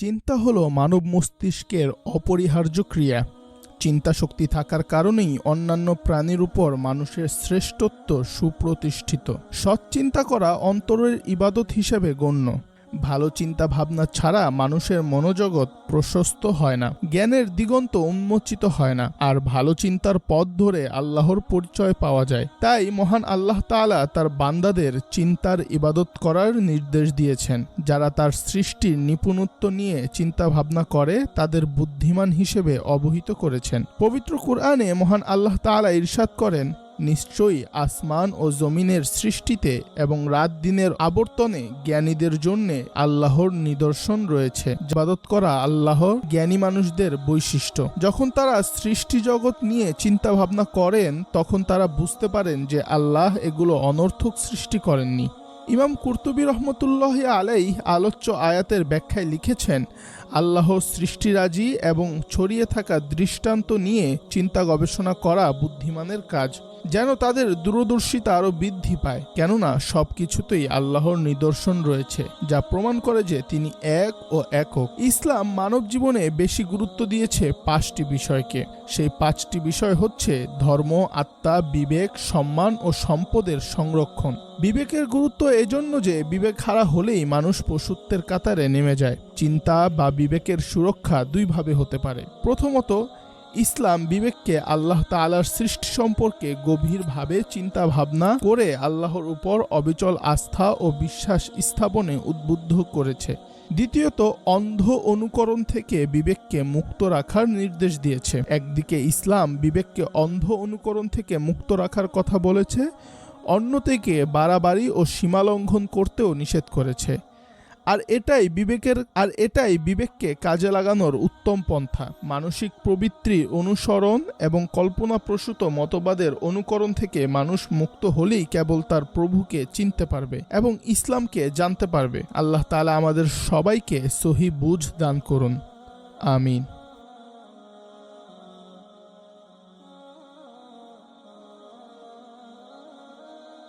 চিন্তা হলো মানব মস্তিষ্কের অপরিহার্য ক্রিয়া। চিন্তা শক্তি থাকার কারণেই অন্যান্য প্রাণীর উপর মানুষের শ্রেষ্ঠত্ব সুপ্রতিষ্ঠিত। সৎ চিন্তা করা অন্তরের ইবাদত হিসেবে গণ্য। ভালো চিন্তা ভাবনা ছাড়া মানুষের মনোজগৎ প্রশস্ত হয় না, জ্ঞানের দিগন্ত উন্মোচিত হয় না, আর ভালো চিন্তার পথ ধরে আল্লাহর পরিচয় পাওয়া যায়। তাই মহান আল্লাহ তাআলা তার বান্দাদের চিন্তার ইবাদত করার নির্দেশ দিয়েছেন। যারা তার সৃষ্টির নিপুণত্ব নিয়ে চিন্তা ভাবনা করে, তাদের বুদ্ধিমান হিসেবে অবহিত করেছেন। পবিত্র কুরআনে মহান আল্লাহ তাআলা ইরশাদ করেন নিশ্চয়ই আসমান ও জমিনের সৃষ্টিতে এবং রাত দিনের আবর্তনে জ্ঞানীদের জন্যে আল্লাহর নিদর্শন রয়েছে। ইবাদত করা আল্লাহর জ্ঞানী মানুষদের বৈশিষ্ট্য। যখন তারা সৃষ্টি জগৎ নিয়ে চিন্তা ভাবনা করেন, তখন তারা বুঝতে পারেন যে আল্লাহ এগুলো অনর্থক সৃষ্টি করেননি। ইমাম কুর্তুবী রহমতুল্লাহ আলাই আলোচ্য আয়াতের ব্যাখ্যায় লিখেছেন, আল্লাহর সৃষ্টিরাজি এবং ছড়িয়ে থাকা দৃষ্টান্ত নিয়ে চিন্তা গবেষণা করা বুদ্ধিমানের কাজ। যেন তাদের দূরদর্শিতা আরও বৃদ্ধি পায়। কেননা সব কিছুতেই আল্লাহর নিদর্শন রয়েছে, যা প্রমাণ করে যে তিনি এক ও একক। ইসলাম মানব জীবনে বেশি গুরুত্ব দিয়েছে পাঁচটি বিষয়কে। সেই পাঁচটি বিষয় হচ্ছে ধর্ম, আত্মা, বিবেক, সম্মান ও সম্পদের সংরক্ষণ। বিবেকের গুরুত্ব এজন্য যে বিবেক হারা হলেই মানুষ পশুত্বের কাতারে নেমে যায়। চিন্তা বা বিবেকের সুরক্ষা দুইভাবে হতে পারে। প্রথমত ইসলাম বিবেককে আল্লাহ তালার সৃষ্টি সম্পর্কে গভীরভাবে চিন্তা ভাবনা করে আল্লাহর উপর অবিচল আস্থা ও বিশ্বাস স্থাপনে উদ্বুদ্ধ করেছে। দ্বিতীয়ত, অন্ধ অনুকরণ থেকে বিবেককে মুক্ত রাখার নির্দেশ দিয়েছে। একদিকে ইসলাম বিবেককে অন্ধ অনুকরণ থেকে মুক্ত রাখার কথা বলেছে অন্য থেকে বাড়াবাড়ি ও সীমালঙ্ঘন করতেও নিষেধ করেছে। আর এটাই বিবেকের, আর এটাই বিবেককে কাজে লাগানোর উত্তম পন্থা। মানসিক প্রবৃত্তি অনুসরণ এবং কল্পনাপ্রসূত মতবাদের অনুকরণ থেকে মানুষ মুক্ত হলেই কেবল তার প্রভুকে চিনতে পারবে এবং ইসলামকে জানতে পারবে। আল্লাহ তালা আমাদের সবাইকে সহি বুঝ দান করুন। আমিন।